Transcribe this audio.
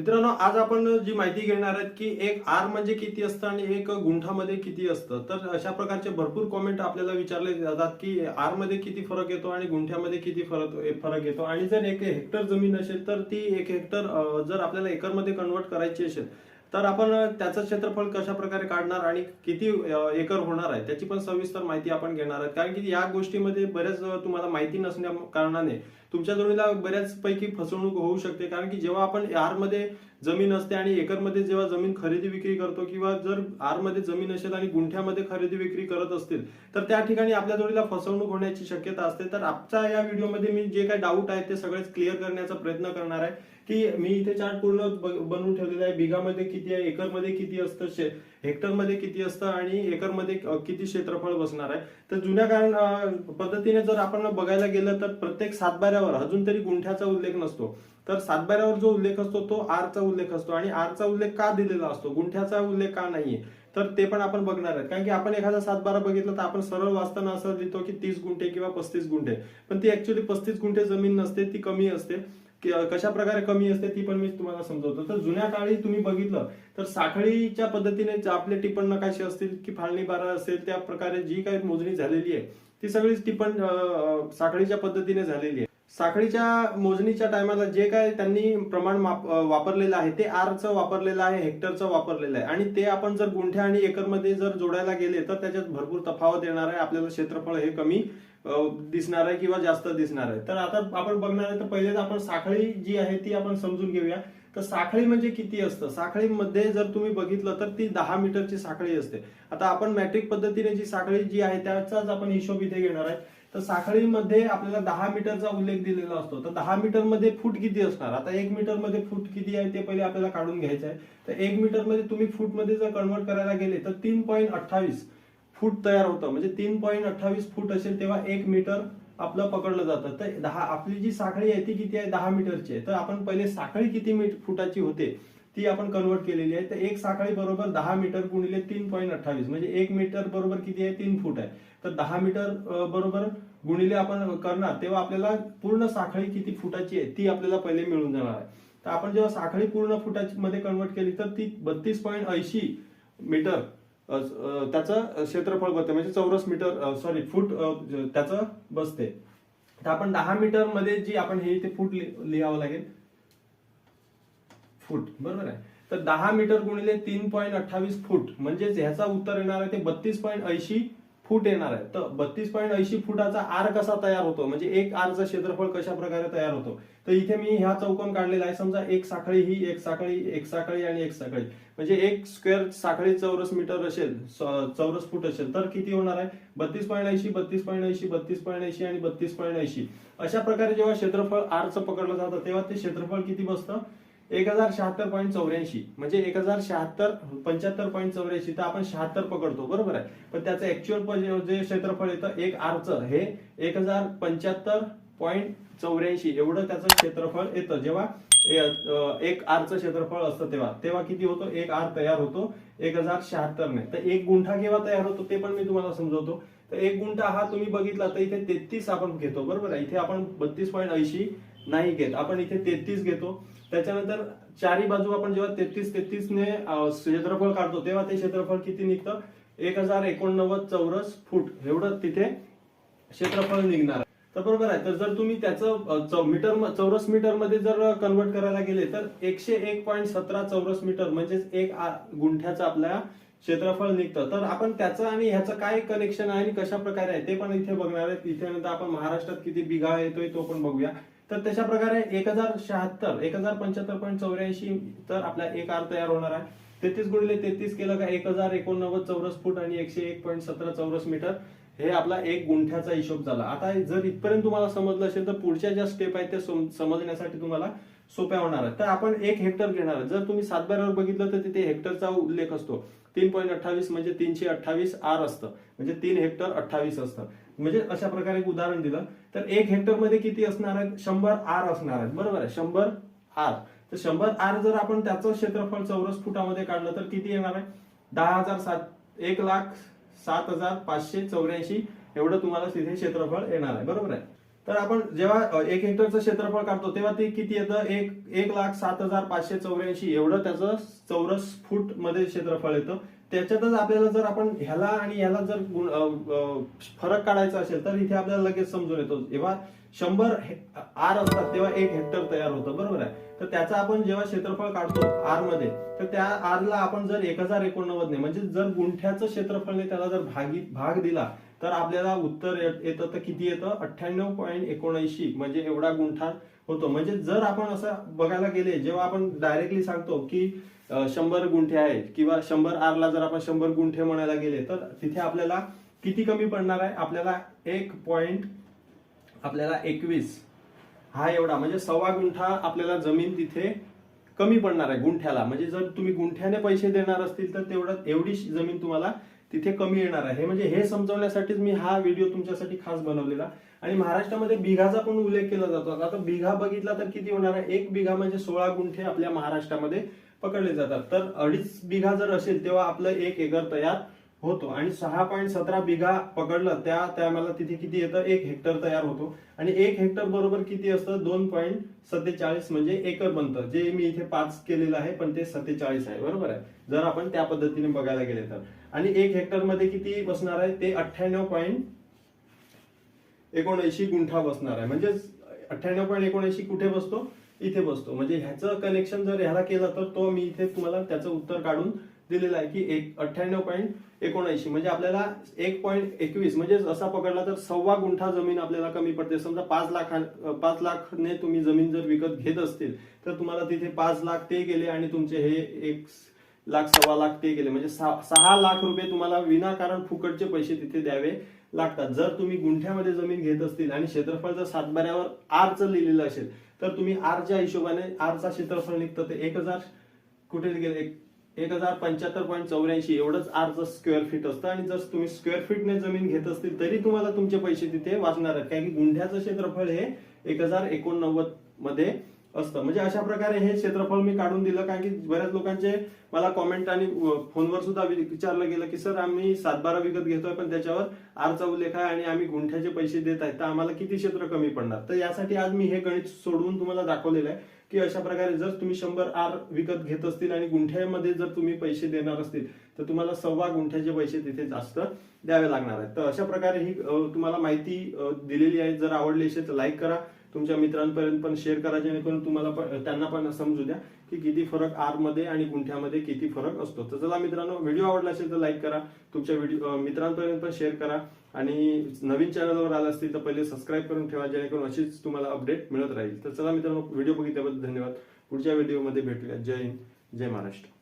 मित्रांनो आज आपण जी माहिती घेणार आहेत की एक आर म्हणजे किती असतं आणि एक गुंठामध्ये किती असतं. तर अशा प्रकारचे भरपूर कॉमेंट आपल्याला विचारले जातात की आरमध्ये किती फरक येतो आणि गुंठ्यामध्ये किती फरक फरक येतो. आणि जर एक हेक्टर जमीन असेल तर ती एक हेक्टर जर आपल्याला एकरमध्ये कन्वर्ट करायची असेल तर आपण त्याचं क्षेत्रफळ कशा प्रकारे काढणार आणि किती एकर होणार आहे त्याची पण सविस्तर माहिती आपण घेणार आहोत. कारण की या गोष्टीमध्ये बऱ्याच तुम्हाला माहिती नसण्या कारणाने तुमच्या जोडीला बऱ्याच पैकी फसवणूक होऊ शकते. कारण की जेव्हा आपण आरमध्ये जमीन असते आणि एकरमध्ये जेव्हा जमीन खरेदी विक्री करतो किंवा जर आरमध्ये जमीन असेल आणि गुंठ्यामध्ये खरेदी विक्री करत असतील तर त्या ठिकाणी आपल्या जोडीला फसवणूक होण्याची शक्यता असते. तर आजच्या या व्हिडिओमध्ये मी जे काही डाऊट आहेत ते सगळेच क्लिअर करण्याचा प्रयत्न करणार आहे की मी इथे चार्ट पूर्ण बनवून ठेवलेला आहे. बिघामध्ये किती आहे एकरमध्ये किती असतं शे- हेक्टरमध्ये किती असतं आणि एकरमध्ये किती क्षेत्रफळ बसणार आहे. तर जुन्या कारण पद्धतीने जर आपण बघायला गेलं तर प्रत्येक सातबाऱ्यावर अजून तरी गुंठ्याचा उल्लेख नसतो. तर सातबाऱ्यावर जो उल्लेख असतो तो आरचा उल्लेख असतो. आणि आरचा उल्लेख का दिलेला असतो? गुंठ्याचा उल्लेख का नाहीये? तर ते पण आपण बघणार आहेत. कारण की आपण एखादा सातबारा बघितलं तर आपण सरळ वाचताना असं लिहितो की तीस गुंठे किंवा पस्तीस गुंठे. पण ती ऍक्च्युली पस्तीस गुंठे जमीन नसते ती कमी असते. की, कशा प्रकारे कमी असते ती पण मी तुम्हाला समजवतो. तर जुन्या काळी तुम्ही बघितलं तर साखळीच्या पद्धतीने आपले टिपण नकाशे असतील की फाळणी बारा असेल त्या प्रकारे जी काही मोजणी झालेली आहे ती सगळीच टिपण साखळीच्या पद्धतीने झालेली आहे. साखळीच्या मोजणीच्या टायमाला जे काय त्यांनी प्रमाण माप- वापरलेलं आहे ते आरचं वापरलेलं आहे हेक्टरचं वापरलेलं आहे. आणि ते आपण जर गुंठ्या आणि एकरमध्ये जर जोडायला गेले तर त्याच्यात भरपूर तफावत येणार आहे. आपल्याला क्षेत्रफळ हे कमी दिसणार आहे किंवा जास्त दिसणार आहे. तर आता आपण बघणार आहे तर पहिले तर आपण साखळी जी आहे ती आपण समजून घेऊया. तर साखळी म्हणजे किती असतं? साखळीमध्ये जर तुम्ही बघितलं तर ती दहा मीटरची साखळी असते. आता आपण मॅट्रिक पद्धतीने जी साखळी जी आहे त्याचाच आपण हिशोब इथे घेणार आहे. तर साखळीमध्ये आपल्याला दहा मीटरचा उल्लेख दिलेला असतो. तर दहा मीटरमध्ये फूट किती असणार? आता एक मीटरमध्ये फूट किती आहे ते पहिले आपल्याला काढून घ्यायचं आहे. तर एक मीटरमध्ये तुम्ही फूटमध्ये जर कन्वर्ट करायला गेले तर तीन पॉईंट अठ्ठावीस फूट तयार होतं. म्हणजे तीन पॉईंट अठ्ठावीस फूट असेल तेव्हा एक मीटर आपलं पकडलं जातं. तर दहा आपली जी साखळी आहे ती किती आहे? दहा मीटरची आहे. तर आपण पहिले साखळी किती मीट फुटाची होते? ती आपण कन्वर्ट केलेली आहे. तर एक साखळी बरोबर दहा मीटर गुणिले तीन पॉईंट अठ्ठावीस. म्हणजे एक मीटर बरोबर किती आहे? तीन फूट आहे. तर दहा मीटर बरोबर गुणिले आपण करणार तेव्हा आपल्याला पूर्ण साखळी किती फुटाची आहे ती आपल्याला पहिले मिळून जाणार आहे. तर आपण जेव्हा साखळी पूर्ण फुटाची मध्ये कन्वर्ट केली तर ती बत्तीस पॉईंट ऐंशी मीटर त्याचं क्षेत्रफळ बसते. म्हणजे चौरस मीटर सॉरी फूट त्याचं बसते. तर आपण दहा मीटरमध्ये जी आपण हे इथे फूट लि- लिहावं लागेल फूट बरोबर आहे? तर दहा मीटर गुणिले तीन पॉईंट अठ्ठावीस फूट म्हणजेच ह्याचा उत्तर येणार आहे ते बत्तीस पॉईंट ऐंशी फूट येणार आहे. तर बत्तीस पॉईंट ऐंशी फुटाचा आर कसा तयार होतो? म्हणजे एक आरचं क्षेत्रफळ कशा प्रकारे तयार होतो? तर इथे मी ह्या चौकोन काढलेला आहे. समजा एक साखळी ही एक साखळी एक साखळी आणि एक साखळी. म्हणजे एक स्क्वेअर साखळी चौरस मीटर असेल चौरस फूट असेल तर किती होणार आहे? बत्तीस पॉईंट ऐंशी बत्तीस पॉईंट ऐंशी बत्तीस पॉईंट ऐंशी आणि बत्तीस पॉईंट ऐंशी. अशा प्रकारे जेव्हा क्षेत्रफळ आरचं पकडलं जातं तेव्हा ते क्षेत्रफळ किती बसतं? एक हजार शहात्तर पॉईंट चौऱ्याऐंशी. म्हणजे एक हजार शहात्तर पंच्याहत्तर पॉईंट चौऱ्याऐंशी तर आपण शहात्तर पकडतो बरोबर आहे? पण त्याचं ऍक्च्युअल जे क्षेत्रफळ येतं एक आरचं. हे एक हजार पंच्याहत्तर पॉईंट चौऱ्याऐंशी. एवढं त्याचं क्षेत्रफळ येतं. जेव्हा एक आरचं क्षेत्रफळ असतं तेव्हा. तेव्हा किती होतो? एक आर तयार होतो एक हजार शहात्तरने. तर एक गुंठा केव्हा तयार होतो ते पण मी तुम्हाला समजवतो. तर एक गुंठा हा तुम्ही बघितला तर इथे तेहतीस आपण घेतो बरोबर आहे? इथे आपण बत्तीस पॉईंट ऐंशी नाही घेत. आपण इथे तेहतीस घेतो. त्याच्यानंतर चारी बाजू आपण जेव्हा तेहतीस तेहतीस ने क्षेत्रफळ काढतो तेव्हा ते क्षेत्रफळ किती निघतं? एक हजार एकोणनव्वद चौरस फूट. एवढं तिथे क्षेत्रफळ निघणार. तर बरोबर आहे. तर जर तुम्ही त्याचं मीटर चौरस मीटरमध्ये जर कन्वर्ट करायला गेले तर एकशे एक पॉईंट सतरा चौरस मीटर म्हणजेच एक गुंठ्याचं आपल्या क्षेत्रफळ निघतं. तर आपण त्याचं आणि ह्याचं काय कनेक्शन आहे आणि कशा प्रकारे आहे ते पण इथे बघणार आहे. इथे नंतर आपण महाराष्ट्रात किती बिघा येतोय तो पण बघूया. तर तशा प्रकारे एक हजार शहात्तर एक हजार पंच्याहत्तर पॉईंट चौऱ्याऐंशी तर आपला एक आर तयार होणार आहे. तेहतीस गुणिले तेहतीस केलं का एक हजार एकोणनव्वद चौरस फूट आणि एकशे एक पॉईंट सतरा चौरस मीटर. हे आपला एक गुंठ्याचा हिशोब झाला. आता जर इथपर्यंत तुम्हाला समजलं असेल तर पुढच्या ज्या स्टेप आहेत त्या समजण्यासाठी तुम्हाला सोप्या होणार आहेत. तर आपण एक हेक्टर घेणार आहे. जर तुम्ही सातबाऱ्यावर बघितलं तर तिथे हेक्टरचा उल्लेख असतो. तीन पॉईंट अठ्ठावीस म्हणजे तीनशे अठ्ठावीस आर असतं. म्हणजे तीन हेक्टर अठ्ठावीस असतं. म्हणजे अशा प्रकारे एक उदाहरण दिलं. तर एक हेक्टरमध्ये किती असणार आहेत? शंभर आर असणार आहेत. बरोबर आहे. शंभर आर. तर शंभर आर जर आपण त्याचं क्षेत्रफळ चौरस फुटामध्ये काढलं तर किती येणार आहे? दहा हजार सात एक लाख सात हजार पाचशे चौऱ्याऐंशी एवढं तुम्हाला तिथे क्षेत्रफळ येणार आहे. बरोबर आहे. तर आपण जेव्हा एक हेक्टरचं क्षेत्रफळ काढतो तेव्हा ते किती येतं? एक एक लाख सात हजार पाचशे चौऱ्याऐंशी. एवढं त्याचं चौरस फूटमध्ये क्षेत्रफळ येतं. त्याच्यातच आपल्याला जर आपण ह्याला आणि ह्याला जर फरक काढायचा असेल तर इथे आपल्याला लगेच समजून येतो. जेव्हा शंभर आर असतात तेव्हा एक हेक्टर तयार होतं. बरोबर आहे? तर त्याचा आपण जेव्हा क्षेत्रफळ काढतो आरमध्ये तर त्या आरला आपण जर एक हजार एकोणनव्वदने म्हणजे जर गुंठ्याचं क्षेत्रफळने त्याला जर भागी भाग दिला तर आपल्याला उत्तर येतं तर किती येतं? अठ्ठ्याण्णव पॉईंट एकोणऐंशी म्हणजे एवढा गुंठा होतो. म्हणजे जर आपण असं बघायला गेले जेव्हा आपण डायरेक्टली सांगतो की शंभर गुंठे आहेत किंवा शंभर आरला जर आपण शंभर गुंठे म्हणायला गेले तर तिथे आपल्याला किती कमी पडणार आहे? आपल्याला एक पॉइंट आपल्याला एकवीस. हा एवढा. म्हणजे सव्वा गुंठा आपल्याला जमीन तिथे कमी पडणार आहे गुंठ्याला. म्हणजे जर तुम्ही गुंठ्याने पैसे देणार असतील तर तेवढं एवढी जमीन तुम्हाला तिथे कमी येणार आहे. हे म्हणजे हे समजवण्यासाठीच मी हा व्हिडिओ तुमच्यासाठी खास बनवलेला. आणि महाराष्ट्रामध्ये बिघाचा पण उल्लेख केला जातो. आता बिघा बघितला तर किती होणार आहे? एक बिघा म्हणजे सोळा गुंठे आपल्या महाराष्ट्रामध्ये पकडले जातात. तर अडीच बिघा जर असेल तेव्हा आपलं एक एकर तयार होतो. आणि सहा पॉईंट सतरा बिघा पकडलं त्या त्याला तिथे किती येतं? एक हेक्टर तयार होतो. आणि एक हेक्टर बरोबर किती असतं? दोन पॉईंट सत्तेचाळीस म्हणजे एकर बनतं. जे मी इथे पाच केलेलं आहे पण ते सत्तेचाळीस आहे. बरोबर आहे? जर आपण त्या पद्धतीने बघायला गेले तर. आणि एक हेक्टरमध्ये किती बसणार आहे? ते अठ्ठ्याण्णव पॉईंट एकोणऐंशी गुंठा बसणार आहे. म्हणजे अठ्ठ्याण्णव पॉईंट एकोणऐंशी कुठे बसतो? इथे बसतो. म्हणजे ह्याचं कनेक्शन जर ह्याला केलं तर तो मी इथे तुम्हाला त्याचं उत्तर काढून दिलेलं आहे की एक अठ्ठ्याण्णव पॉईंट एकोणऐंशी. म्हणजे आपल्याला एक पॉईंट एकवीस म्हणजे असा पकडला तर सव्वा गुंठा जमीन आपल्याला कमी पडते. समजा पाच लाख पाच लाखने तुम्ही जमीन जर विकत घेत असतील तर तुम्हाला तिथे पाच लाख ते गेले आणि तुमचे हे एक लाख सव्वा लाख ते गेले. म्हणजे सहा सहा लाख रुपये तुम्हाला विनाकारण फुकटचे पैसे तिथे द्यावे लागतात. जर तुम्ही गुंठ्यामध्ये जमीन घेत असतील आणि क्षेत्रफळ जर सातबाऱ्यावर आरचं लिहिलेलं असेल तर तुम्ही आरच्या हिशोबाने आरचा क्षेत्रफळ निघतं ते एक हजार कुठे गेले? एक हजार पंच्याहत्तर पॉईंट चौऱ्याऐंशी एवढंच आरचं स्क्वेअर फीट असतं आणि जर तुम्ही स्क्वेअर फीटने जमीन घेत असतील तरी तुम्हाला तुमचे पैसे तिथे वाचणार आहेत. कारण की गुंठ्याचं क्षेत्रफळ हे एक हजार एकोणनव्वदमध्ये असतं. म्हणजे अशा प्रकारे हे क्षेत्रफळ मी काढून दिलं. कारण की बऱ्याच लोकांचे मला कॉमेंट आणि फोनवर सुद्धा वि- विचारलं गेलं की सर आम्ही सातबारा विकत घेतोय पण त्याच्यावर आरचा उल्लेख आहे आणि आम्ही गुंठ्याचे पैसे देत आहेत. तर आम्हाला किती क्षेत्र कमी पडणार? तर यासाठी आज मी हे गणित सोडवून तुम्हाला दाखवलेलं आहे. की अशा प्रकारे जर तुम्ही शंभर आर विकत घेत असतील आणि गुंठ्यामध्ये जर तुम्ही पैसे देणार असतील तर तुम्हाला सव्वा गुंठ्याचे पैसे तिथे जास्त द्यावे लागणार आहेत. तर अशा प्रकारे ही तुम्हाला माहिती दिलेली आहे. जर आवडली असेल तर लाईक करा. तुमच्या मित्रांपर्यंत पण शेअर करा जेणेकरून तुम्हाला पण- त्यांना पण समजू द्या. की किती फरक आरमध्ये आणि गुंठ्यामध्ये किती फरक असतो. तर चला मित्रांनो व्हिडिओ आवडला असेल तर लाईक करा तुमच्या व्हिडिओ मित्रांपर्यंत पण शेअर करा आणि नवीन चॅनलवर आला असतील तर पहिले सबस्क्राईब करून ठेवा जेणेकरून अशीच तुम्हाला अपडेट मिळत राहील. तर चला मित्रांनो व्हिडिओ बघितल्याबद्दल धन्यवाद. पुढच्या व्हिडिओमध्ये भेटूया. जय हिंद जय महाराष्ट्र.